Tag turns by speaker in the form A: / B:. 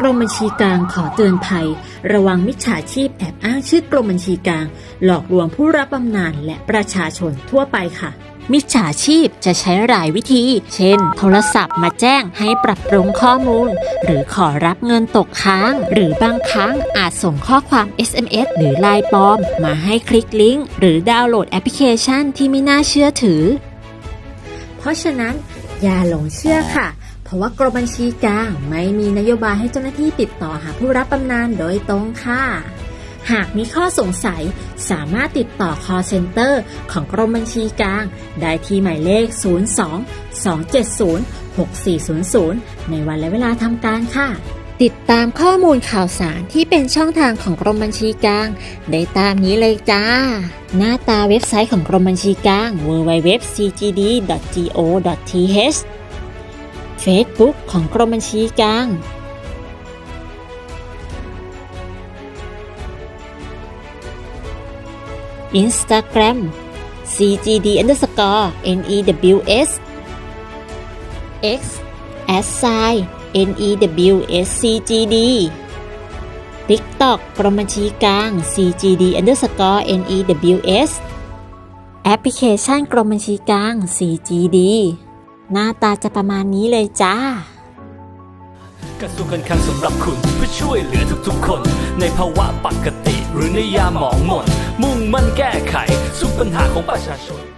A: กรมบัญชีกลางขอเตือนภัย ระวังมิจฉาชีพแอบอ้างชื่อกรมบัญชีกลาง หลอกลวงผู้รับบำนาญและประชาชนทั่วไปค่ะ มิจฉาชีพจะใช้หลายวิธี เช่น โทรศัพท์มาแจ้งให้ปรับปรุงข้อมูล หรือขอรับเงินตกค้าง หรือบางครั้งอาจส่งข้อความ SMS หรือไลน์ปลอม มาให้คลิกลิงก์หรือดาวน์โหลดแอปพลิเคชันที่ไม่น่าเชื่อถือ เพราะฉะนั้นอย่าหลงเชื่อค่ะ เพราะว่ากรมบัญชีกลางไม่มีนโยบายให้เจ้าหน้าที่ติดต่อหาผู้รับบำนาญโดยตรงค่ะ หากมีข้อสงสัยสามารถติดต่อ call center ของกรมบัญชีกลาง ได้ที่หมายเลข 02 270 6400 ในวันและเวลาทำการค่ะ ติดตามข้อมูลข่าวสารที่เป็นช่องทางของกรมบัญชีกลาง ได้ตามนี้เลยจ้า หน้าตาเว็บไซต์ของกรมบัญชีกลาง www.cgd.go.th Facebook ของกรมบัญชีกลาง Instagram cgd underscore news x s i newscgd TikTok กรมบัญชีกลาง cgd underscore news แอปพลิเคชันกรมบัญชีกลาง cgd หน้าตาจะประมาณนี้เลยจ้า
B: กระทรวงการคลังสำหรับคุณเพื่อช่วยเหลือทุกๆคน ในภาวะปกติ หรือในยามหมองหม่นมุ่งมั่นแก้ไขทุกปัญหาของประชาชน